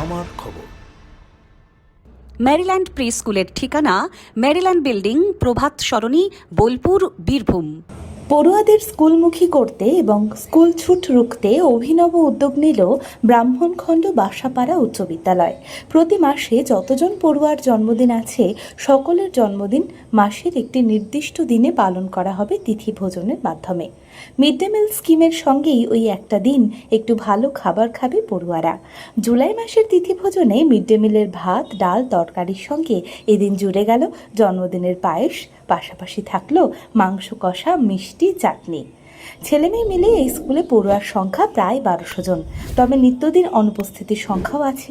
আমার খবর। Maryland pre স্কুলের ঠিকানা ম্যারিল্যান্ড বিল্ডিং প্রভাত সরণি বোলপুর বীরভূম। পড়ুয়াদের স্কুলমুখী করতে এবং স্কুল ছুট রুখতে অভিনব উদ্যোগ নিল ব্রাহ্মণখণ্ড বাসাপাড়া উচ্চ বিদ্যালয়। প্রতি মাসে যতজন পড়ুয়ার জন্মদিন আছে সকলের জন্মদিন মাসের একটি নির্দিষ্ট দিনে পালন করা হবে তিথি ভোজনের মাধ্যমে। মিড ডে মিল স্কিমের সঙ্গেই ওই একটা দিন একটু ভালো খাবার খাবে পড়ুয়ারা। জুলাই মাসের তিথি ভোজনে মিড ডে মিলের ভাত, ডাল, তরকারির সঙ্গে এদিন জুড়ে গেল জন্মদিনের পায়েস, পাশাপাশি থাকল মাংস কষা, মিষ্টি, চাটনি। ছেলে মেয়ে মিলে এই স্কুলে পড়ুয়ার সংখ্যা প্রায় বারোশো জন। তবে নিত্যদিন অনুপস্থিতির সংখ্যাও আছে।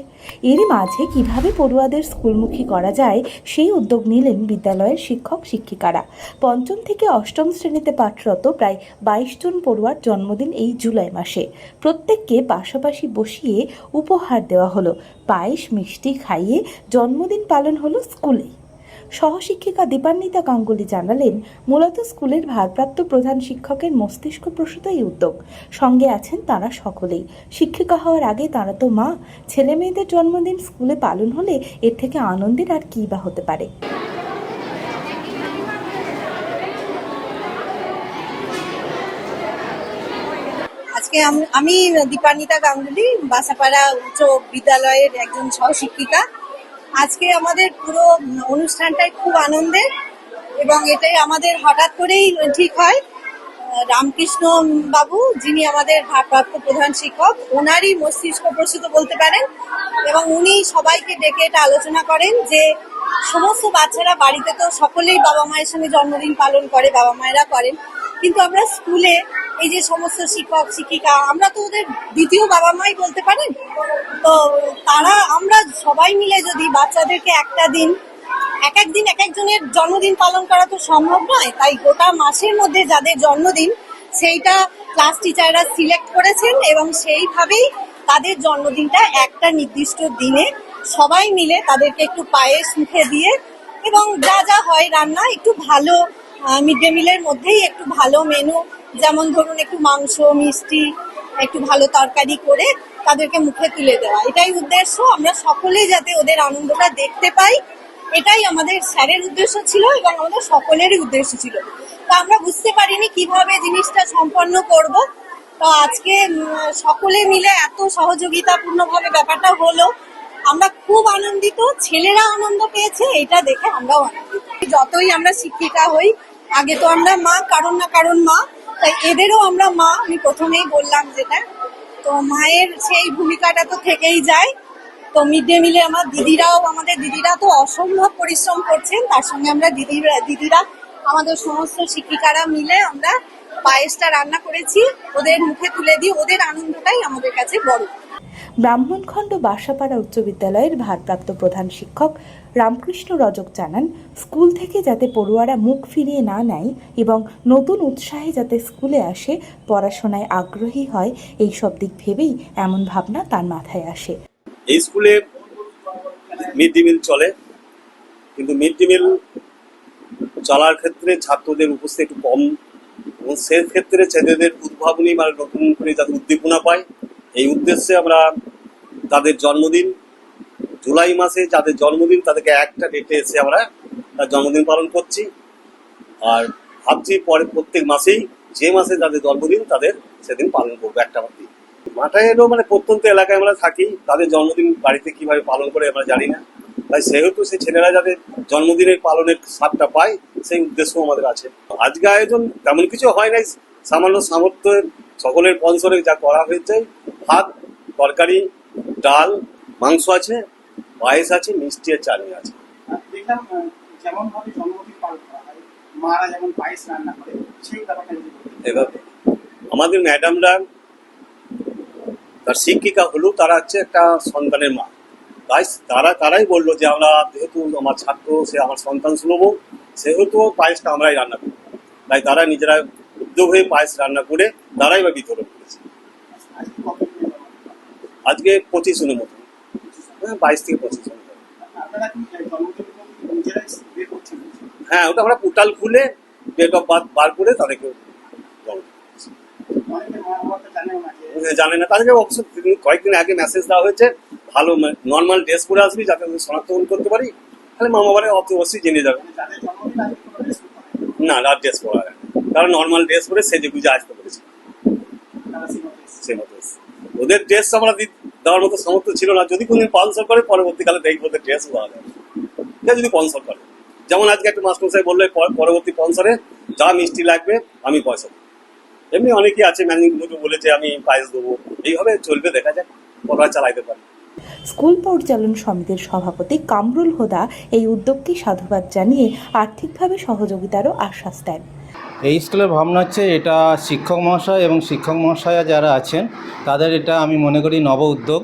এরই মাঝে কীভাবে পড়ুয়াদের স্কুলমুখী করা যায়, সেই উদ্যোগ নিলেন বিদ্যালয়ের শিক্ষক শিক্ষিকারা। পঞ্চম থেকে অষ্টম শ্রেণীতে পাঠরত প্রায় বাইশ জন পড়ুয়ার জন্মদিন এই জুলাই মাসে। প্রত্যেককে পাশাপাশি বসিয়ে উপহার দেওয়া হলো। পায়েস, মিষ্টি খাইয়ে জন্মদিন পালন হলো স্কুলেই। সহশিক্ষিকা দীপান্বিতা গাঙ্গুলি জানালেন, মূলত স্কুলের ভারপ্রাপ্ত প্রধান শিক্ষকের মস্তিষ্ক প্রসূত এই উদ্যোগ। সঙ্গে আছেন তারা সকলেই। শিক্ষিকা হওয়ার আগে তারা তো মা। ছেলে মেয়েদের জন্মদিন স্কুলে পালন হলে এর থেকে আনন্দের আর কী বা হতে পারে? আজকে আম- দীপান্বিতা গাঙ্গুলি বাসাপাড়া উচ্চ বিদ্যালয়ের একজন সহশিক্ষিকা। আজকে আমাদের পুরো অনুষ্ঠানটাই খুব আনন্দের এবং এটাই আমাদের হঠাৎ করেই ঠিক হয়। রামকৃষ্ণ বাবু, যিনি আমাদের ভারপ্রাপ্ত প্রধান শিক্ষক, ওনারই মস্তিষ্ক প্রসূত বলতে পারেন এবং উনি সবাইকে ডেকে এটা আলোচনা করেন যে সমস্ত বাচ্চারা বাড়িতে তো সকলেই বাবা মায়ের সঙ্গে জন্মদিন পালন করে, বাবা মায়েরা করেন। কিন্তু আমরা স্কুলে এই যে সমস্ত শিক্ষক, শিক্ষিকা, আমরা তো ওদের দ্বিতীয় বাবা মাই বলতে পারেন তো তারা, আমরা সবাই মিলে যদি বাচ্চাদেরকে একটা দিন, এক এক দিন, এক একজনের জন্মদিন পালন করা তো সম্ভব নয়, তাই গোটা মাসের মধ্যে যাদের জন্মদিন, সেইটা ক্লাস টিচাররা সিলেক্ট করেছেন এবং সেইভাবেই তাদের জন্মদিনটা একটা নির্দিষ্ট দিনে সবাই মিলে তাদেরকে একটু পায়েস মুখে দিয়ে এবং যা যা হয় রান্না, একটু ভালো মিড ডে মিলের মধ্যেই একটু ভালো মেনু যেমন ধরুন একটু মাংস, মিষ্টি, একটু ভালো তরকারি করে তাদেরকে মুখে তুলে দেওয়া। এটাই উদ্দেশ্য। আমরা সকলেই যাতে ওদের আনন্দটা দেখতে পাই, এটাই আমাদের স্যারের উদ্দেশ্য ছিল এবং আমাদের সকলেরই উদ্দেশ্য ছিল। তো আমরা বুঝতে পারিনি কীভাবে জিনিসটা সম্পন্ন করব। তো আজকে সকলে মিলে এত সহযোগিতাপূর্ণভাবে ব্যাপারটা হলো। আমরা খুব আনন্দিত, ছেলেরা আনন্দ পেয়েছে, এটা দেখে আমরাও আনন্দিত। যতই আমরা শিক্ষিকা হই, আগে তো আমরা মা, কারণ না কারণ মা। তাই এদেরও আমরা মা, আমি প্রথমেই বললাম যেটা তো মায়ের সেই ভূমিকাটা তো থেকেই যায়। তো মিড ডে মিলে আমার দিদিরাও, আমাদের দিদিরা তো অসম্ভব পরিশ্রম করছেন। তার সঙ্গে আমরা দিদিরা দিদিরা, আমাদের সমস্ত শিক্ষিকারা মিলে আমরা পায়েসটা রান্না করেছি। ওদের মুখে তুলে দিই ওদের আনন্দটাই আমাদের কাছে বড়। ব্রাহ্মণখণ্ড বাসাপাড়া উচ্চ বিদ্যালয়ের ভারপ্রাপ্ত প্রধান শিক্ষক রামকৃষ্ণ রজক জানান, স্কুল থেকে যাতে পড়ুয়ারা মুখ ফিরিয়ে না নেয় এবং নতুন উৎসাহে যাতে স্কুলে আসে, পড়াশোনায় আগ্রহী হয়, এই সব দিক ভেবেই এমন ভাবনা তার মাথায় আসে। এই স্কুলে মিড ডে মিল চলে, কিন্তু মিড ডে মিল চলার ক্ষেত্রে ছাত্রদের উপস্থিতি একটু কম এবং সেক্ষেত্রে ছেলেদের উদ্ভাবনী মানে নতুন করে যাতে উদ্দীপনা পায়, এই উদ্দেশ্যে আমরা তাদের জন্মদিন জুলাই মাসে যাদের জন্মদিন, তাদেরকে একটা ডেটে এসে আমরা তার জন্মদিন পালন করছি। আর ভাবছি পরে প্রত্যেক মাসেই যে মাসে যাদের জন্মদিন, তাদের সেদিন পালন করব একটা দিন মাঠায়েরও মানে প্রত্যন্ত এলাকায় আমরা থাকি, তাদের জন্মদিন বাড়িতে কীভাবে পালন করে আমরা জানি না। তাই সেহেতু সেই ছেলেরা যাদের জন্মদিনের পালনের স্বাদটা পায়, সেই উদ্দেশ্য আমাদের আছে। আজকে আয়োজন তেমন কিছু হয় নাই, সামান্য সামর্থ্যের সকলের পঞ্চরে যা করা হয়েছে, ভাত, তরকারি, ডাল, মাংস আছে পায়েস আছে মিষ্টি আর চাটনি আছে। দেখলাম যেমন ভাবে জন্মদিন পালন করা হয় মারা যেমন পায়েস রান্না করে সেই ব্যাপারটা এভাবে। আমাদের ম্যাডামরা তার শিক্ষিকা হলেও তারা হচ্ছে একটা সন্তানের মা। তাই তারা তারাই বলল যে আমরা যেহেতু আমার ছাত্র সে আমার সন্তান সুলভ সেহেতু পায়েসটা আমরাই রান্না করি তাই তারা নিজেরা উদ্যোগ হয়ে পায়েস রান্না করে তারাই বা বিতরণ করেছে। আজকে পঁচিশ মতো। বাইশ থেকে পঁচিশ হ্যাঁ ওটা আমরা পোর্টাল খুলে ডেট অফ বার্থ বার করে তাদেরকে জমা দিচ্ছি। অনেকে মা বাবা তো জানেও না যে জানে না। তাদেরকে অবশ্য কয়েকদিন আগে মেসেজ দেওয়া হয়েছে ভালো নর্মাল ড্রেস পরে আসবি যাতে আমি শনাক্তকরণ করতে পারি। তাহলে মামা বাড়ি অবশ্যই জেনে যাবে। হয় না রাত ড্রেস পরা তারা নর্মাল ড্রেস পরে সেজে গুজে আসতে পেরেছে। সে মতো ওদের ড্রেস আমরা দি- দেওয়ার মতো সামর্থ্য ছিল না। যদি কোনদিন স্পন্সর করে, পরবর্তীকালে দেখব যে ড্রেস পাওয়া যাবে যদি স্পন্সর করে। যেমন আজকে একটা মাস্টারমশাই বলল পরবর্তী স্পন্সরে যা মিষ্টি লাগবে, আমি পয়সা এমনি অনেকেই আছে ম্যানেজিং বলে বলেছে, আমি পায়েস দেবো। এইভাবে চলবে, দেখা যাক, কতটা চালাইতে পারি। স্কুল পরিচালন সমিতির সভাপতি কামরুল হোদা এই উদ্যোগকে সাধুবাদ জানিয়ে আর্থিকভাবে সহযোগিতারও আশ্বাস দেন। এই স্কুলের ভাবনা হচ্ছে এটা শিক্ষক মহাশয় এবং শিক্ষক মহাশয়া যারা আছেন, তাদের এটা আমি মনে করি নব উদ্যোগ।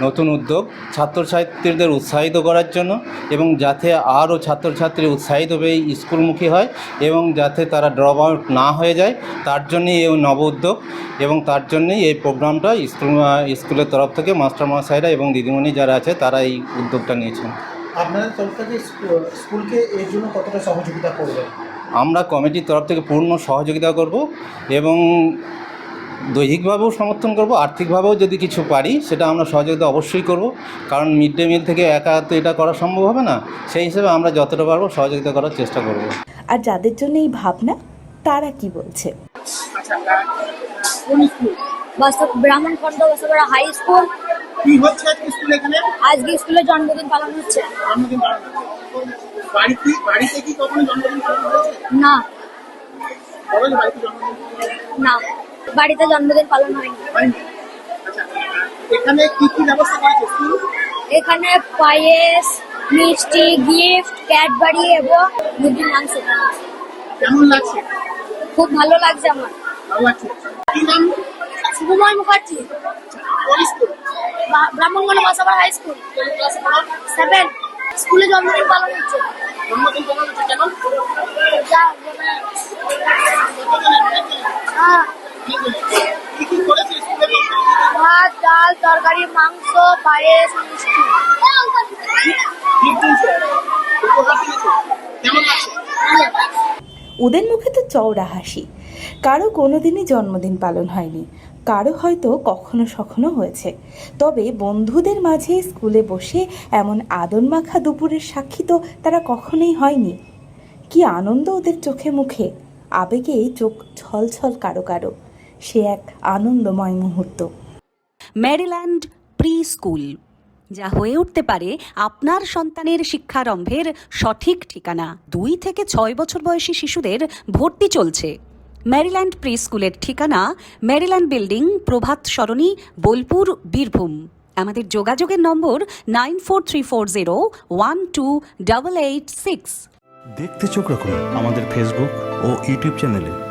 নতুন উদ্যোগ ছাত্রছাত্রীদের উৎসাহিত করার জন্য এবং যাতে আরও ছাত্রছাত্রী উৎসাহিত হয়ে স্কুলমুখী হয় এবং যাতে তারা ড্রপ আউট না হয়ে যায় তার জন্যই এই নব উদ্যোগ এবং তার জন্যই এই প্রোগ্রামটা স্কুল স্কুলের তরফ থেকে মাস্টার মহাশয়রা এবং দিদিমণি যারা আছে তারা এই উদ্যোগটা নিয়েছেন। আপনাদের তরফ থেকে স্কুলকে এর জন্য কতটা সহযোগিতা করবেন? আমরা কমিটির তরফ থেকে পূর্ণ সহযোগিতা করব এবং দৈহিকভাবেও সমর্থন করব আর্থিকভাবেও যদি কিছু পারি সেটা আমরা সহযোগিতা অবশ্যই করব। কারণ মিড ডে মিল থেকে একা তো এটা করা সম্ভব হবে না সেই হিসেবে আমরা যতটা পারব সহযোগিতা করার চেষ্টা করব। আর যাদের জন্য এই ভাবনা তারা কি বলছে? আচ্ছা আহ, কোন স্কুল বাস্তব ব্রাহ্মণ খণ্ড হাই স্কুল কি হচ্ছে আজকে স্কুলে এখানে? আজকে স্কুলে জন্মদিন পালন হচ্ছে। জন্মদিন পালন বাড়িতে বাড়িতে কি কখনো জন্মদিন পালন হয়েছে? না। কবে বাড়িতে জন্মদিন? পালন হয়েছে? না। বাড়িতে জন্মদিন পালন হয়নি। আচ্ছা এখানে কি কি ব্যবস্থা করেছে এখানে পায়েস মিষ্টি গিফট ক্যাডবারি এবং মুরগির মাংস। কেমন লাগছে? খুব ভালো লাগছে আমার। ভালো লাগছে। কি নাম? Shubhamoy Mukherjee. Brahmanganj Basabar high school. Seven. স্কুলে জন্মদিন পালন হচ্ছে। জন্মদিন পালন হচ্ছে কেন? হ্যাঁ, ভাত, ডাল, তরকারি, মাংস, পায়েস, মিষ্টি। ওদের মুখে তো চওড়া হাসি। কারও কোনোদিনই জন্মদিন পালন হয়নি। কারও হয়তো কখনো সখনো হয়েছে। তবে বন্ধুদের মাঝে স্কুলে বসে এমন আদর মাখা দুপুরের সাক্ষী তো তারা কখনোই হয়নি। কি আনন্দ ওদের চোখে মুখে। আবেগে চোখ ছলছল কারও কারও। সে এক আনন্দময় মুহূর্ত। ম্যারিল্যান্ড প্রি স্কুল যা হয়ে উঠতে পারে আপনার সন্তানের শিক্ষারম্ভের সঠিক ঠিকানা। দুই থেকে ছয় বছর বয়সী শিশুদের ভর্তি চলছে। ম্যারিল্যান্ড প্রি স্কুলের ঠিকানা ম্যারিল্যান্ড বিল্ডিং প্রভাত সরণি বোলপুর বীরভূম। আমাদের যোগাযোগের নম্বর nine four three four zero one two double eight six. দেখতে চোখ রাখুন আমাদের ফেসবুক ও ইউটিউব চ্যানেলে।